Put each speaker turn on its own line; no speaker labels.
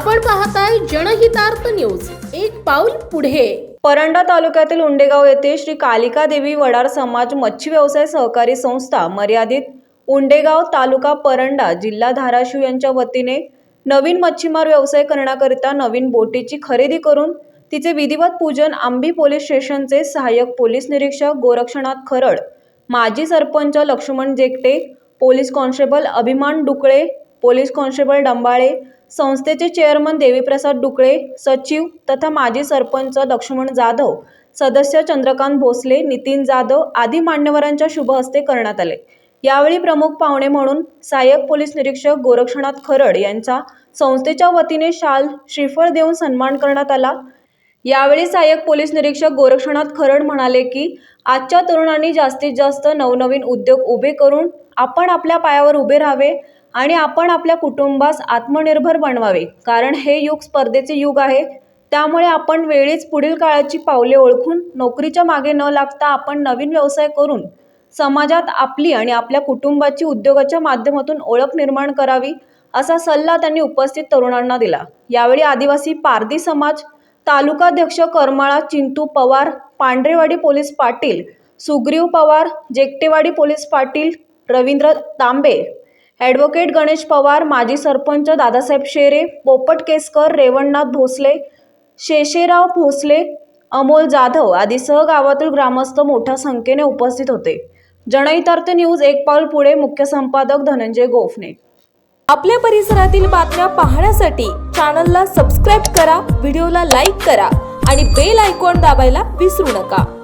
जनहितार्थ news. एक पाऊल पुढे.
परंडा तालुक्यातील उंडेगाव येथे श्री कालिका देवी वडार समाज मच्छी व्यवसाय सहकारी संस्था मर्यादित उंडेगाव तालुका परंडा जिल्हा धाराशिव यांच्या वतीने नवीन मच्छीमार व्यवसाय करण्याकरिता नवीन बोटीची खरेदी करून तिचे विधिवत पूजन आंबी पोलीस स्टेशनचे सहाय्यक पोलीस निरीक्षक गोरक्षनाथ खरड माजी sarpanch Laxman Jekate police constable Abhiman Dukale police constable Dambale संस्थेचे चेअरमन देवीप्रसाद डुकळे सचिव तथा माजी सरपंच लक्ष्मण जाधव सदस्य चंद्रकांत भोसले नितीन जाधव आदी मान्यवरांच्या शुभ हस्ते करण्यात आले. यावेळी प्रमुख पाहुणे म्हणून सहाय्यक पोलीस निरीक्षक गोरक्षनाथ खरड यांचा संस्थेच्या वतीने शाल श्रीफळ देऊन सन्मान करण्यात आला. यावेळी सहाय्यक पोलीस निरीक्षक गोरक्षनाथ खरड म्हणाले की आजच्या तरुणांनी जास्तीत जास्त नवनवीन उद्योग उभे करून आपण आपल्या पायावर उभे राहावे आणि आपण आपल्या कुटुंबास आत्मनिर्भर बनवावे. कारण हे युग स्पर्धेचे युग आहे. त्यामुळे आपण वेळीच पुढील काळाची पावले ओळखून नोकरीच्या मागे न लागता आपण नवीन व्यवसाय करून समाजात आपली आणि आपल्या कुटुंबाची उद्योगाच्या माध्यमातून ओळख निर्माण करावी असा सल्ला त्यांनी उपस्थित तरुणांना दिला. यावेळी आदिवासी पारधी समाज तालुकाध्यक्ष Karmala Chintu Pawar Pandharewadi police Patil Sugriv Pawar Jekatewadi police Patil Ravindra Tambe advocate Ganesh Pawar माजी सरपंच दादासाहेब शेरे पोपट केसकर रेवणनाथ भोसले शेषेराव भोसले अमोल जाधव आदी सहगावातील ग्रामस्थ मोठ्या संख्येने उपस्थित होते. जनहितार्थ न्यूज एक पाऊल पुढे मुख्य संपादक धनंजय गोफने.
आपल्या परिसरातील बातम्या पाहण्यासाठी चॅनलला सबस्क्राईब करा व्हिडिओला लाईक करा आणि बेल आयकॉन दाबायला विसरू नका.